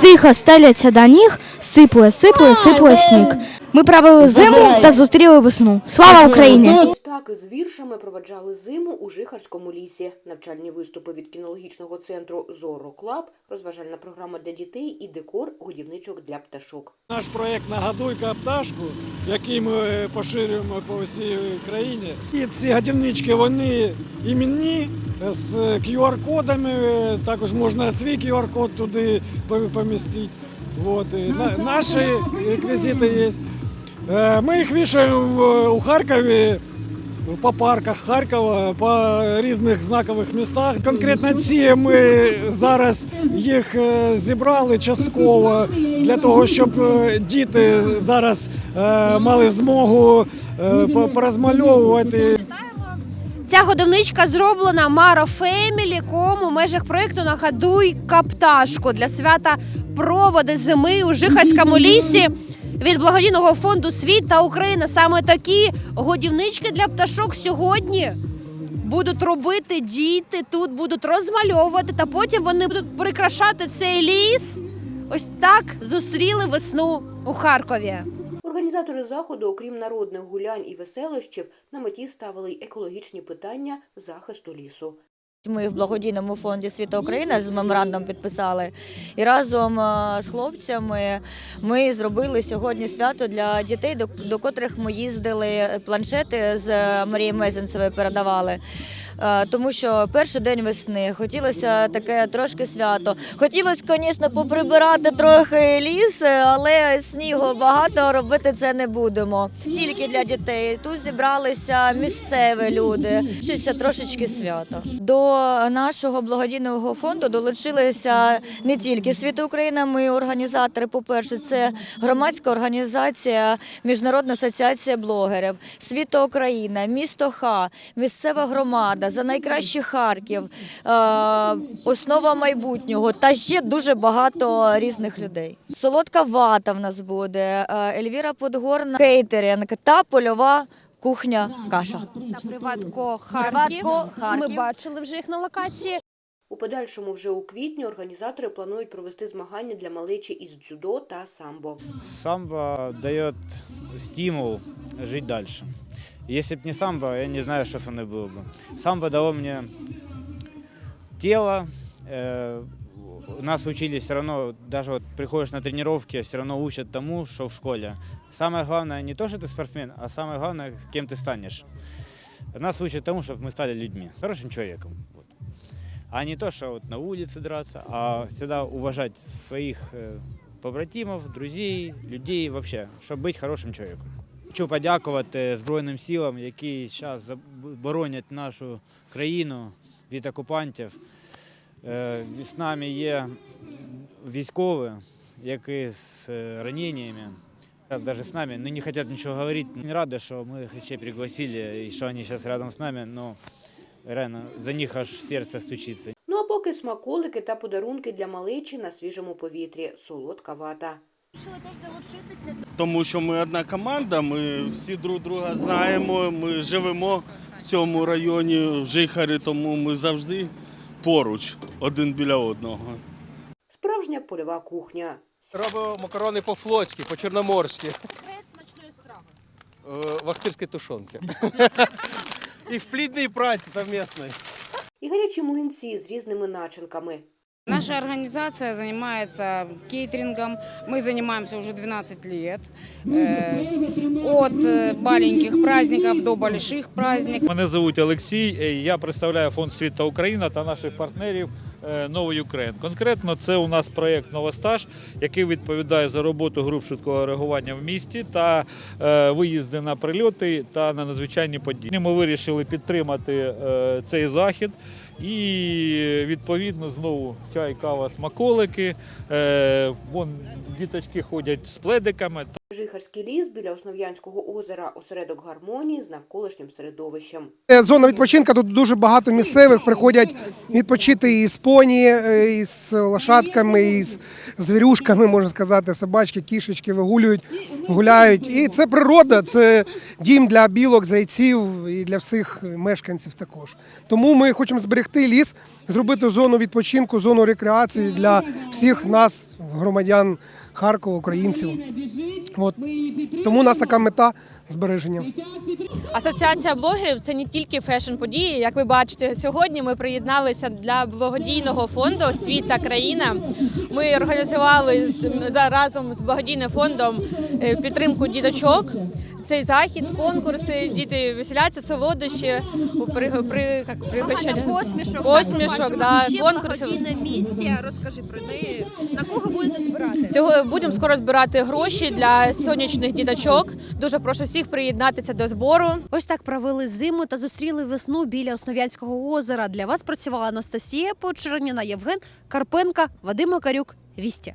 Тихо стеляться до ніг, сипує, сипує, сипує сніг. Ми правили зиму та зустріли весну. Слава Україні! Так з віршами проведжали зиму у Жихарському лісі. Навчальні виступи від кінологічного центру Зоро Клаб, розважальна програма для дітей і декор годівничок для пташок. Наш проєкт «Нагадуйка пташку, який ми поширюємо по всій країні. І ці годівнички вони іменні з QR-кодами. Також можна свій QR-код туди помістити. От. і на- Наші реквізити є. Е, Ми їх вішаємо в- у Харкові. По парках Харкова, по різних знакових містах. Конкретно ці ми зараз їх е, зібрали частково для того, щоб е, діти зараз е, мали змогу е, порозмальовувати. Ця годівничка зроблена Маро Фемілі ком у межах проєкту Нагадуй капташку для свята проводи зими у Жихарському лісі. Від благодійного фонду Світ та Україна саме такі годівнички для пташок сьогодні будуть робити діти, тут будуть розмальовувати, та потім вони будуть прикрашати цей ліс. Ось так зустріли весну у Харкові. Організатори заходу, окрім народних гулянь і веселощів, на меті ставили й екологічні питання захисту лісу. Ми в благодійному фонді Світа Україна з меморандом підписали. І разом е, з хлопцями ми зробили сьогодні свято для дітей, до, до котрих ми їздили планшети з Марії Мезенцевої передавали. Е, Тому що перший день весни хотілося таке трошки свято. Хотілося, звісно, поприбирати трохи ліс, але снігу багато робити це не будемо. Тільки для дітей. Тут зібралися місцеві люди. Хочеться трошечки свято. До нашого благодійного фонду долучилися не тільки Світ Україна. Ми організатори. По перше, це громадська організація, міжнародна асоціація блогерів, Світо Україна, місто Ха, місцева громада за найкращий Харків, е, основа майбутнього та ще дуже багато різних людей. Солодка вата в нас буде, е, Ельвіра Подгорна, кейтеринг та польова кухня каша. Та Приватко Харків. Харків. Ми бачили вже їх на локації. У подальшому вже у квітні організатори планують провести змагання для малечі із дзюдо та самбо. Самбо дает стимул жить дальше. Если бы не самбо, я не знаю, что со мной было бы. Самбо дало мне тело. э, нас учили все равно, даже вот приходишь на тренировки, все равно учат тому, что в школе. Самое главное не то, что ты спортсмен, а самое главное, кем ты станешь. Нас учат тому, чтобы мы стали людьми, хорошим человеком. Вот. А не то, что вот на улице драться, а всегда уважать своих э, побратимів, друзів, людей вообще, щоб бути хорошим чоловіком. Хочу подякувати Збройним силам, які зараз боронять нашу країну від окупантів. Е, З нами є військові, які з е, раненнями. Даже с нами, ну не хотят ничего говорить. Не рады, что мы их еще пригласили, и что они сейчас рядом с нами, но реально за них аж сердце стучится. Ну а поки смаколики та подарунки для малечі на свіжому повітрі, солодка вата. Тому що ми одна команда, ми всі друг друга знаємо. Ми живемо в цьому районі в Жихарі, тому ми завжди поруч один біля одного. Справжня польова кухня. Робимо макарони по-флотськи, по-чорноморськи. Е, Вахтирські тушонки. І в плідній праці совместної. І гарячі млинці з різними начинками. Наша организация занимается кейтерингом. Мы занимаемся уже 12 лет. Э, От э, маленьких праздников до больших праздников. Мене звуть Олексій. е, Я представляю фонд Світа Україна та наших партнерів е, Новий Україн. Конкретно це у нас проєкт Новостаж, який відповідає за роботу груп швидкого реагування в місті та е, виїзди на прильоти та на надзвичайні події. Ми вирішили підтримати е, цей захід. І відповідно знову чай, кава, смаколики. Е, вон діточки ходять з пледиками. Жихарський ліс біля Основ'янського озера осередок гармонії з навколишнім середовищем. Е, Зона відпочинку тут дуже багато місцевих приходять відпочити і з поні, е, і з лошадками, і з звірюшками, можна сказати, собачки, кішечки вигулюють, гуляють. І це природа, це дім для білок, зайців і для всіх мешканців також. Тому ми хочемо зберегти ліс, зробити зону відпочинку, зону рекреації для всіх нас, громадян Харкова, українців. От. Тому у нас така мета збереження. Асоціація блогерів це не тільки фешн-події. Як ви бачите, сьогодні ми приєдналися для благодійного фонду Світа країна. Ми організували з- разом з благодійним фондом е, підтримку діточок. Цей захід, конкурси, діти веселяться, солодощі, при, при, як, пригощання. посмішок. Посмішок, бачимо. да, Ще благодійна місія. Розкажи про неї. На кого будете збирати? Цього будемо скоро збирати гроші для сонячних діточок. Дуже прошу всіх приєднатися до збору. Ось так провели зиму та зустріли весну біля Основ'янського озера. Для вас працювала Анастасія Почерніна, Євген Карпенка, Вадим Макарюк. Вістя.